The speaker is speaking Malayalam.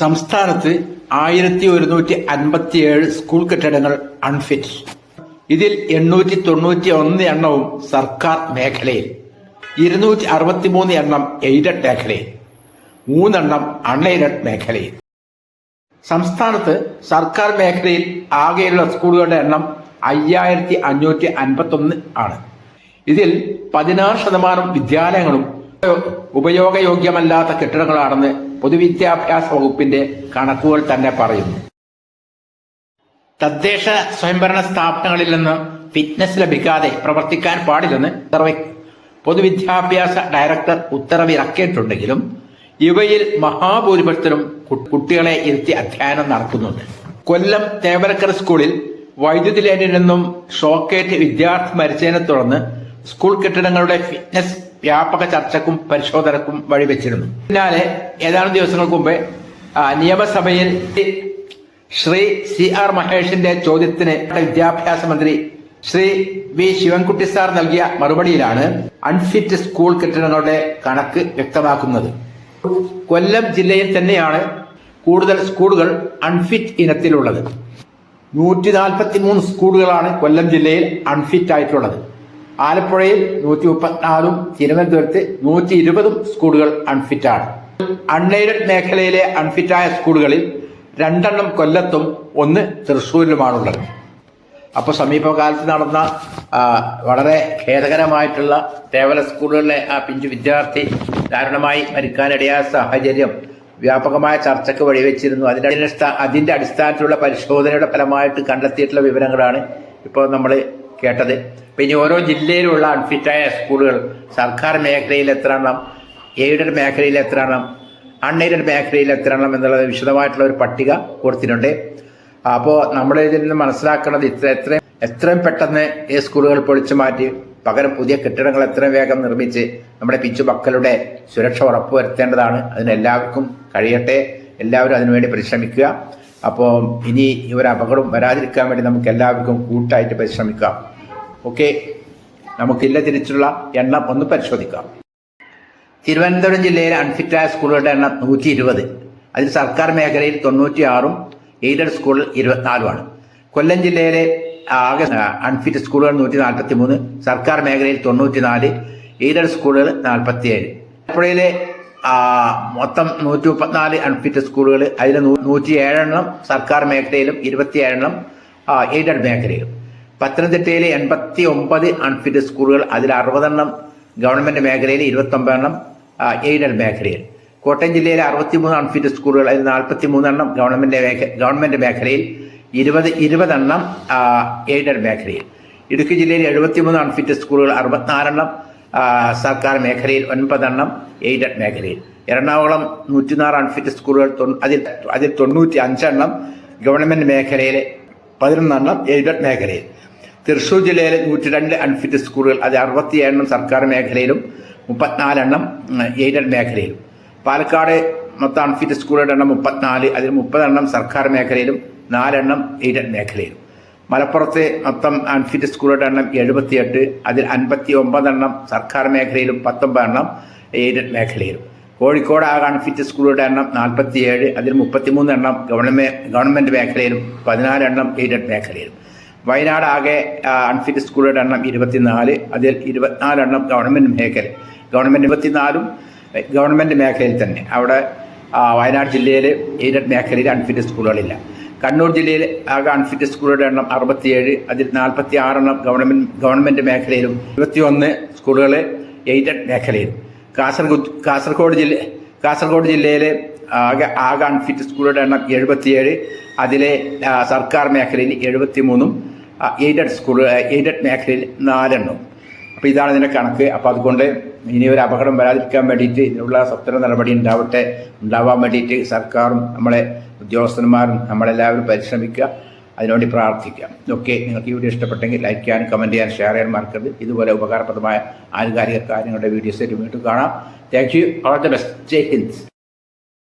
സംസ്ഥാനത്ത് ആയിരത്തി ഒരുന്നൂറ്റി അൻപത്തിയേഴ് സ്കൂൾ കെട്ടിടങ്ങൾ അൺഫിറ്റ് ഇതിൽ എണ്ണൂറ്റി തൊണ്ണൂറ്റി ഒന്ന് എണ്ണവും സർക്കാർ മേഖലയിൽ. ഇരുന്നൂറ്റി അറുപത്തിമൂന്ന് എണ്ണം എയ്ഡഡ് മേഖലയിൽ. മൂന്നെണ്ണം അൺഎയ്ഡഡ് മേഖലയിൽ. സംസ്ഥാനത്ത് സർക്കാർ മേഖലയിൽ ആകെയുള്ള സ്കൂളുകളുടെ എണ്ണം അയ്യായിരത്തി അഞ്ഞൂറ്റി അൻപത്തി ഒന്ന് ആണ്. ഇതിൽ പതിനാറ് ശതമാനം വിദ്യാലയങ്ങളും ഉപയോഗയോഗ്യമല്ലാത്ത കെട്ടിടങ്ങളാണെന്ന് പൊതുവിദ്യാഭ്യാസ വകുപ്പിന്റെ കണക്കുകൾ തന്നെ പറയുന്നു. തദ്ദേശ സ്വയംഭരണ സ്ഥാപനങ്ങളിൽ നിന്ന് ഫിറ്റ്നസ് ലഭിക്കാതെ പ്രവർത്തിക്കാൻ പാടില്ലെന്ന് സർവേ പൊതുവിദ്യാഭ്യാസ ഡയറക്ടർ ഉത്തരവിറക്കിയിട്ടുണ്ടെങ്കിലും ഇവയിൽ മഹാഭൂരിപക്ഷത്തിലും കുട്ടികളെ ഇരുത്തി അധ്യയനം നടത്തുന്നുണ്ട്. കൊല്ലം തേവരക്കർ സ്കൂളിൽ വൈദ്യുതി ലൈനിൽ നിന്നും ഷോക്കേറ്റ് വിദ്യാർത്ഥി മരിച്ചതിനെ തുടർന്ന് സ്കൂൾ കെട്ടിടങ്ങളുടെ ഫിറ്റ്നസ് വ്യാപക ചർച്ചക്കും പരിശോധനക്കും വഴിവെച്ചിരുന്നു പിന്നാലെ ഏതാനും ദിവസങ്ങൾക്ക് മുമ്പ് നിയമസഭയിൽ ശ്രീ സി ആർ മഹേഷിന്റെ ചോദ്യത്തിന് വിദ്യാഭ്യാസ മന്ത്രി ശ്രീ വി ശിവൻകുട്ടി സാർ നൽകിയ മറുപടിയിലാണ് അൺഫിറ്റ് സ്കൂൾ കെട്ടിടങ്ങളുടെ കണക്ക് വ്യക്തമാക്കുന്നത്. കൊല്ലം ജില്ലയിൽ തന്നെയാണ് കൂടുതൽ സ്കൂളുകൾ അൺഫിറ്റ് ഇനത്തിലുള്ളത്. നൂറ്റി നാൽപ്പത്തി മൂന്ന് സ്കൂളുകളാണ് കൊല്ലം ജില്ലയിൽ അൺഫിറ്റ് ആയിട്ടുള്ളത് ആലപ്പുഴയിൽ നൂറ്റി മുപ്പത്തിനാലും തിരുവനന്തപുരത്ത് നൂറ്റി ഇരുപതും സ്കൂളുകൾ അൺഫിറ്റാണ് അൺഎയ്ഡഡ് മേഖലയിലെ അൺഫിറ്റായ സ്കൂളുകളിൽ രണ്ടെണ്ണം കൊല്ലത്തും ഒന്ന് തൃശ്ശൂരിലുമാണുള്ളത്. അപ്പോൾ സമീപകാലത്ത് നടന്ന വളരെ ഖേദകരമായിട്ടുള്ള തേവല സ്കൂളുകളിലെ ആ പിഞ്ചു വിദ്യാർത്ഥി ദാരുണമായി മരിക്കാനിടയായ സാഹചര്യം വ്യാപകമായ ചർച്ചയ്ക്ക് വഴിവെച്ചിരുന്നു. അതിന്റെ അതിന്റെ അടിസ്ഥാനത്തിലുള്ള പരിശോധനയുടെ ഫലമായിട്ട് കണ്ടെത്തിയിട്ടുള്ള വിവരങ്ങളാണ് ഇപ്പോൾ നമ്മൾ കേട്ടത്. പിന്നെ ഓരോ ജില്ലയിലുള്ള അൺഫിറ്റായ സ്കൂളുകൾ സർക്കാർ മേഖലയിൽ എത്ര എണ്ണം എയ്ഡഡ് മേഖലയിൽ എത്ര എണ്ണം അൺഎയ്ഡഡ് മേഖലയിൽ എത്ര എണ്ണം എന്നുള്ളത് വിശദമായിട്ടുള്ള ഒരു പട്ടിക കൊടുത്തിട്ടുണ്ട്. അപ്പോൾ നമ്മൾ ഇതിൽ നിന്ന് മനസ്സിലാക്കേണ്ടത് ഇത്ര എത്രയും എത്രയും പെട്ടെന്ന് ഈ സ്കൂളുകൾ പൊളിച്ചു മാറ്റി പകരം പുതിയ കെട്ടിടങ്ങൾ എത്രയും വേഗം നിർമ്മിച്ച് നമ്മുടെ പിച്ചു മക്കളുടെ സുരക്ഷ ഉറപ്പുവരുത്തേണ്ടതാണ് അതിന് എല്ലാവർക്കും കഴിയട്ടെ. എല്ലാവരും അതിനുവേണ്ടി പരിശ്രമിക്കുക. അപ്പോൾ ഇനി ഒരു അപകടം വരാതിരിക്കാൻ വേണ്ടി നമുക്ക് എല്ലാവർക്കും കൂട്ടായിട്ട് പരിശ്രമിക്കാം. ഓക്കെ. നമുക്കില്ല തിരിച്ചുള്ള എണ്ണം ഒന്ന് പരിശോധിക്കാം. തിരുവനന്തപുരം ജില്ലയിലെ അൺഫിറ്റായ സ്കൂളുകളുടെ എണ്ണം നൂറ്റി ഇരുപത് അതിൽ സർക്കാർ മേഖലയിൽ തൊണ്ണൂറ്റി ആറും എയ്ഡഡ് സ്കൂളിൽ ഇരുപത്തിനാലുമാണ്. കൊല്ലം ജില്ലയിലെ ആകെ അൺഫിറ്റ് സ്കൂളുകൾ നൂറ്റി നാൽപ്പത്തി മൂന്ന് സർക്കാർ മേഖലയിൽ തൊണ്ണൂറ്റി നാല് എയ്ഡഡ് സ്കൂളുകൾ നാൽപ്പത്തി ഏഴ് ആലപ്പുഴയിലെ മൊത്തം നൂറ്റി മുപ്പത്തിനാല് അൺഫിറ്റ് സ്കൂളുകൾ അതിൽ നൂറ്റി ഏഴെണ്ണം സർക്കാർ മേഖലയിലും ഇരുപത്തിയേഴെണ്ണം എയ്ഡഡ് മേഖലയിലും. പത്തനംതിട്ടയിലെ എൺപത്തി ഒമ്പത് അൺഫിറ്റ് സ്കൂളുകൾ അതിൽ അറുപതെണ്ണം ഗവൺമെന്റ് മേഖലയിൽ ഇരുപത്തൊമ്പതെണ്ണം എയ്ഡഡ് മേഖലയിൽ. കോട്ടയം ജില്ലയിലെ അറുപത്തിമൂന്ന് അൺഫിറ്റ് സ്കൂളുകൾ അതിൽ നാൽപ്പത്തി മൂന്നെണ്ണം ഗവൺമെന്റ് മേഖ ഗവൺമെന്റ് മേഖലയിൽ ഇരുപത് ഇരുപതെണ്ണം എയ്ഡഡ് മേഖലയിൽ. ഇടുക്കി ജില്ലയിൽ എഴുപത്തിമൂന്ന് അൺഫിറ്റ് സ്കൂളുകൾ അറുപത്തിനാലെണ്ണം സർക്കാർ മേഖലയിൽ ഒൻപതെണ്ണം എയ്ഡഡ് മേഖലയിൽ. എറണാകുളം നൂറ്റിനാറ് അൺഫിറ്റ് സ്കൂളുകൾ അതിൽ അതിൽ തൊണ്ണൂറ്റി അഞ്ചെണ്ണം ഗവൺമെന്റ് മേഖലയിലെ പതിനൊന്നെണ്ണം എയ്ഡഡ് മേഖലയിൽ. തൃശൂർ ജില്ലയിലെ നൂറ്റി രണ്ട് അൺഫിറ്റ് സ്കൂളുകൾ അത് അറുപത്തി എണ്ണം സർക്കാർ മേഖലയിലും മുപ്പത്തിനാലെണ്ണം എയ്ഡഡ് മേഖലയിലും. പാലക്കാട് മൊത്തം അൺഫിറ്റ് സ്കൂളുകളുടെ എണ്ണം മുപ്പത്തിനാല് അതിൽ മുപ്പതെണ്ണം സർക്കാർ മേഖലയിലും നാലെണ്ണം എയ്ഡഡ് മേഖലയിലും. മലപ്പുറത്തെ മൊത്തം അൺഫിറ്റ് സ്കൂളുകളുടെ എണ്ണം എഴുപത്തിയെട്ട് അതിൽ അൻപത്തി ഒമ്പതെണ്ണം സർക്കാർ മേഖലയിലും പത്തൊമ്പതെണ്ണം എയ്ഡഡ് മേഖലയിലും. കോഴിക്കോട് ആകെ അൺഫിറ്റ് സ്കൂളുകളുടെ എണ്ണം നാൽപ്പത്തിയേഴ് അതിൽ മുപ്പത്തിമൂന്ന് എണ്ണം ഗവൺമെന്റ് ഗവൺമെന്റ് മേഖലയിലും പതിനാലെണ്ണം എയ്ഡഡ് മേഖലയിലും. വയനാട് ആകെ അൺഫിറ്റ് സ്കൂളുകളുടെ എണ്ണം ഇരുപത്തിനാല്. അതിൽ ഇരുപത്തിനാലെണ്ണം ഗവൺമെന്റ് മേഖല ഗവൺമെന്റ് ഇരുപത്തിനാലും ഗവൺമെന്റ് മേഖലയിൽ തന്നെ. അവിടെ വയനാട് ജില്ലയിൽ എയ്ഡഡ് മേഖലയിൽ അൺഫിറ്റ് സ്കൂളുകളില്ല കണ്ണൂർ ജില്ലയിൽ ആകെ അൺഫിറ്റ് സ്കൂളുകളുടെ എണ്ണം അറുപത്തിയേഴ്. അതിൽ നാൽപ്പത്തി ആറെണ്ണം ഗവൺമെന്റ് ഗവൺമെന്റ് മേഖലയിലും ഇരുപത്തിയൊന്ന് സ്കൂളുകൾ എയ്ഡഡ് മേഖലയിലും. കാസർഗോഡ് കാസർഗോഡ് ജില്ല കാസർഗോഡ് ജില്ലയിലെ ആകെ ആകെ അൺഫിറ്റ് സ്കൂളുകളുടെ എണ്ണം എഴുപത്തിയേഴ്. അതിലെ സർക്കാർ മേഖലയിൽ എഴുപത്തി മൂന്നും എയ്ഡഡ് സ്കൂൾ എയ്ഡഡ് മേഖലയിൽ നാലെണ്ണം. അപ്പോൾ ഇതാണ് ഇതിന്റെ കണക്ക്. അപ്പോൾ അതുകൊണ്ട് ഇനി ഒരു അപകടം വരാതിരിക്കാൻ വേണ്ടിയിട്ട് ഇതിനുള്ള സത്വര നടപടി ഉണ്ടാവട്ടെ. ഉണ്ടാവാൻ വേണ്ടിയിട്ട് സർക്കാരും നമ്മളെ ഉദ്യോഗസ്ഥന്മാരും നമ്മളെല്ലാവരും പരിശ്രമിക്കുക. അതിനുവേണ്ടി പ്രാർത്ഥിക്കാം ഓക്കെ നിങ്ങൾക്ക് ഈ വീഡിയോ ഇഷ്ടപ്പെട്ടെങ്കിൽ ലൈക്ക് ചെയ്യാനും കമന്റ് ചെയ്യാനും ഷെയർ ചെയ്യാൻ മറക്കരുത്. ഇതുപോലെ ഉപകാരപ്രദമായ ആനുകാലിക കാര്യങ്ങളുടെ വീഡിയോസ് വീണ്ടും കാണാം. Thank you all the best Jai Hind